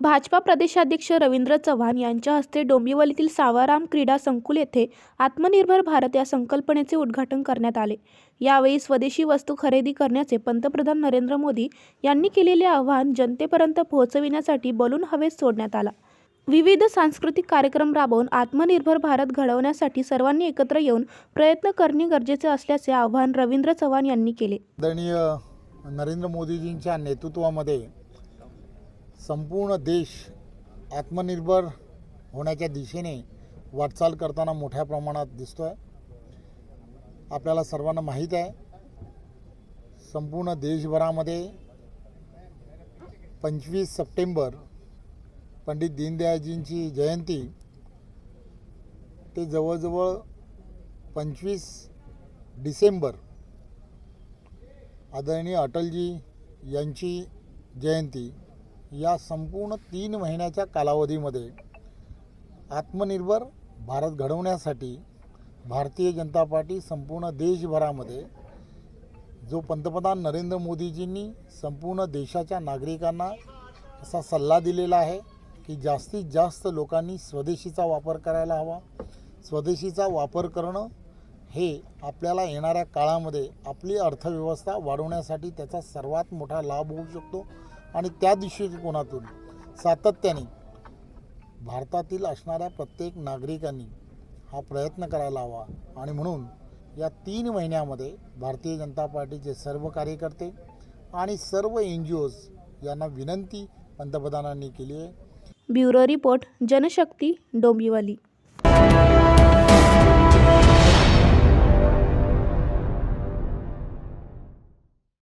भाजपा प्रदेशाध्यक्ष रवींद्र चव्हाण यांच्या हस्ते डोंबिवलीतील सावाराम क्रीडा संकुल येथे आत्मनिर्भर भारत या संकल्पनेचे उद्घाटन करण्यात आले. यावेळी स्वदेशी वस्तू खरेदी करण्याचे पंतप्रधान नरेंद्र मोदी यांनी केलेले आवाहन जनतेपर्यंत पोहोचविण्यासाठी बलून हवेत सोडण्यात आला. विविध सांस्कृतिक कार्यक्रम राबवून आत्मनिर्भर भारत घडवण्यासाठी सर्वांनी एकत्र येऊन प्रयत्न करणे गरजेचे असल्याचे आवाहन रवींद्र चव्हाण यांनी केले. आदरणीय नरेंद्र मोदीजींच्या नेतृत्वामध्ये संपूर्ण देश आत्मनिर्भर होण्याच्या दिशेने वाटचाल करताना मोठ्या प्रमाणात दिसतो आहे आपल्याला सर्वांना माहीत आहे संपूर्ण देशभरामध्ये पंचवीस सप्टेंबर पंडित दीनदयाळजींची जयंती ते जवळजवळ पंचवीस डिसेंबर आदरणीय अटलजी यांची जयंती. या संपूर्ण तीन महिन्याच्या कालावधीमध्ये आत्मनिर्भर भारत घडवण्यासाठी भारतीय जनता पार्टी संपूर्ण देशभरामध्ये जो पंतप्रधान नरेंद्र मोदीजींनी संपूर्ण देशाच्या नागरिकांना असा सल्ला दिलेला आहे की जास्तीत जास्त लोकांनी स्वदेशीचा वापर करायला हवा. स्वदेशीचा वापर करणं हे आपल्याला येणाऱ्या काळामध्ये आपली अर्थव्यवस्था वाढवण्यासाठी त्याचा सर्वात मोठा लाभ होऊ शकतो. आणि त्या दृष्टिकोनातून सातत्याने. भारतातील असणाऱ्या प्रत्येक नागरिकांनी हा प्रयत्न करायला हवा. आणि म्हणून या तीन महिन्यामध्ये भारतीय जनता पार्टीचे सर्व कार्यकर्ते आणि सर्व एन जी ओज यांना विनंती पंतप्रधानांनी केली आहे. Bureau report Janshakti Dombivli.